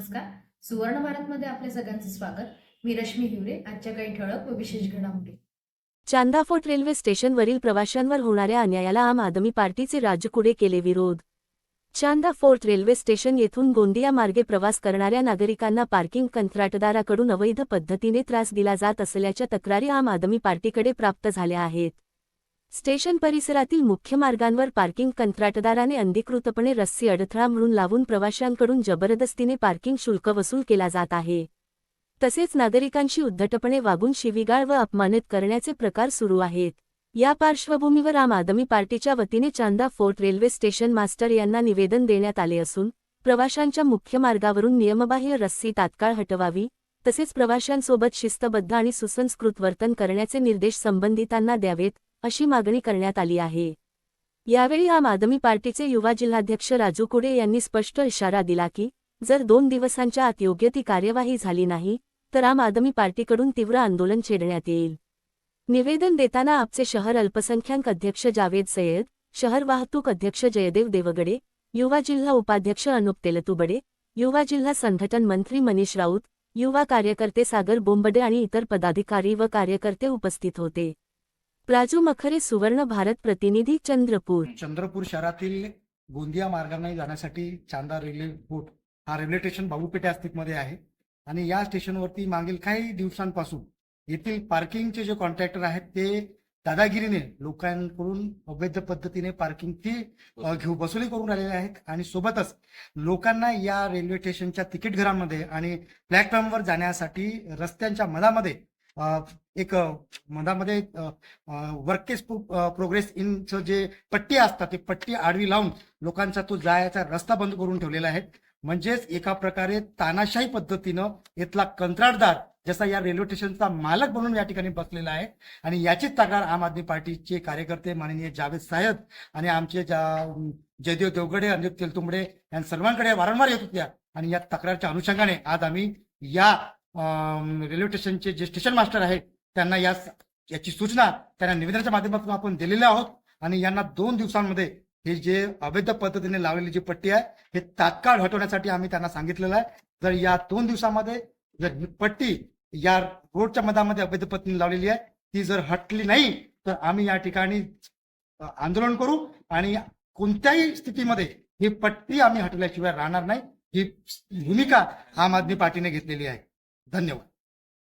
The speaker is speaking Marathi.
नमस्कार. सुवर्ण भारतमध्ये आपल्या सगळ्यांचं स्वागत. मी रश्मी हिवरे आजच्या काही ठळक व विशेष घडामोडी. चांदा फोर्ट रेल्वे स्टेशनवरील प्रवाशांवर होणाऱ्या अन्यायाला आम आदमी पार्टीचे राजकुडे केले विरोध? चांदा फोर्ट रेल्वे स्टेशन येथून गोंदिया मार्गे प्रवास करणाऱ्या नागरिकांना पार्किंग कंत्राटदाराकडून अवैध पद्धतीने त्रास दिला जात असल्याच्या तक्रारी आम आदमी पार्टीकडे प्राप्त झाल्या आहेत. स्टेशन परिसरातील मुख्य मार्गांवर पार्किंग कंत्राटदाराने अधिकृतपणे रस्सी अडथळा म्हणून लावून प्रवाशांकडून जबरदस्तीने पार्किंग शुल्क वसूल केला जात आहे. तसेच नागरिकांशी उद्धटपणे वागून शिवीगाळ व अपमानित करण्याचे प्रकार सुरू आहेत. या पार्श्वभूमीवर आम आदमी पार्टीच्या वतीने Chanda fort railway station master यांना निवेदन देण्यात आले असून प्रवाशांच्या मुख्य मार्गावरून नियमबाह्य रस्सी तात्काळ हटवावी तसेच प्रवाशांसोबत शिस्तबद्ध आणि सुसंस्कृत वर्तन करण्याचे निर्देश संबंधितांना द्यावेत अशी मागणी करण्यात आली आहे. यावेळी आम आदमी पार्टीचे युवा जिल्हाध्यक्ष राजू कुडे यांनी स्पष्ट इशारा दिला की जर दोन दिवसांच्या आत योग्य ती कार्यवाही झाली नाही तर आम आदमी पार्टीकडून तीव्र आंदोलन छेडण्यात येईल. निवेदन देताना आपचे शहर अल्पसंख्याक अध्यक्ष जावेद सय्यद शहर वाहतूक अध्यक्ष जयदेव देवगडे युवा जिल्हा उपाध्यक्ष अनुप तेलतुबडे युवा जिल्हा संघटन मंत्री मनीष राऊत युवा कार्यकर्ते सागर बोंबडे आणि इतर पदाधिकारी व कार्यकर्ते उपस्थित होते. राजू मखरे सुवर्ण भारत प्रतिनिधी चंद्रपूर. चंद्रपूर शहरातील गोंदिया मार्गाने जाण्यासाठी चांदा रेल्वे बोट हा रेल्वे स्टेशन बाबूपेठे अस्तित्वमध्ये आहे. आणि या स्टेशनवरती मागील काही दिवसांपासून येथील पार्किंगचे जे कॉन्ट्रॅक्टर आहेत ते दादागिरीने लोकांकडून अवैध पद्धतीने पार्किंग ती घेऊ वसुली करून राहिलेले आहेत. आणि सोबतच लोकांना या रेल्वे स्टेशनच्या तिकीट घरांमध्ये आणि प्लॅटफॉर्मवर जाण्यासाठी रस्त्यांच्या मधामध्ये एक अ, मधामध्ये वर्केस प्रोग्रेस इनचं जे पट्टी असतात ते पट्टी आडवी लावून लोकांचा तो जायचा रस्ता बंद करून ठेवलेला आहे. म्हणजेच एका प्रकारे तानाशाही पद्धतीनं इथला कंत्राटदार जसा या रेल्वे स्टेशनचा मालक म्हणून या ठिकाणी बसलेला आहे. आणि याचीच तक्रार आम आदमी पार्टीचे कार्यकर्ते माननीय जावेद साहेब आणि आमचे ज्या जयदेव देवगडे अनिल तेलतुंबडे या सर्वांकडे वारंवार येत होत्या. आणि या तक्रारच्या अनुषंगाने आज आम्ही या रेल्वे स्टेशनचे जे स्टेशन मास्टर आहेत त्यांना या याची सूचना त्यांना निवेदनाच्या माध्यमातून आपण दिलेल्या आहोत. आणि यांना दोन दिवसांमध्ये हे जे अवैध पद्धतीने लावलेली जी पट्टी आहे हे तात्काळ हटवण्यासाठी आम्ही त्यांना सांगितलेलं आहे. जर या दोन दिवसामध्ये जर ही पट्टी या रोडच्या मधामध्ये अवैध पद्धतीने लावलेली आहे ती जर हटली नाही तर आम्ही या ठिकाणी आंदोलन करू. आणि कोणत्याही स्थितीमध्ये ही पट्टी आम्ही हटवल्याशिवाय राहणार नाही. ही भूमिका आम आदमी पार्टीने घेतलेली आहे. धन्यवाद.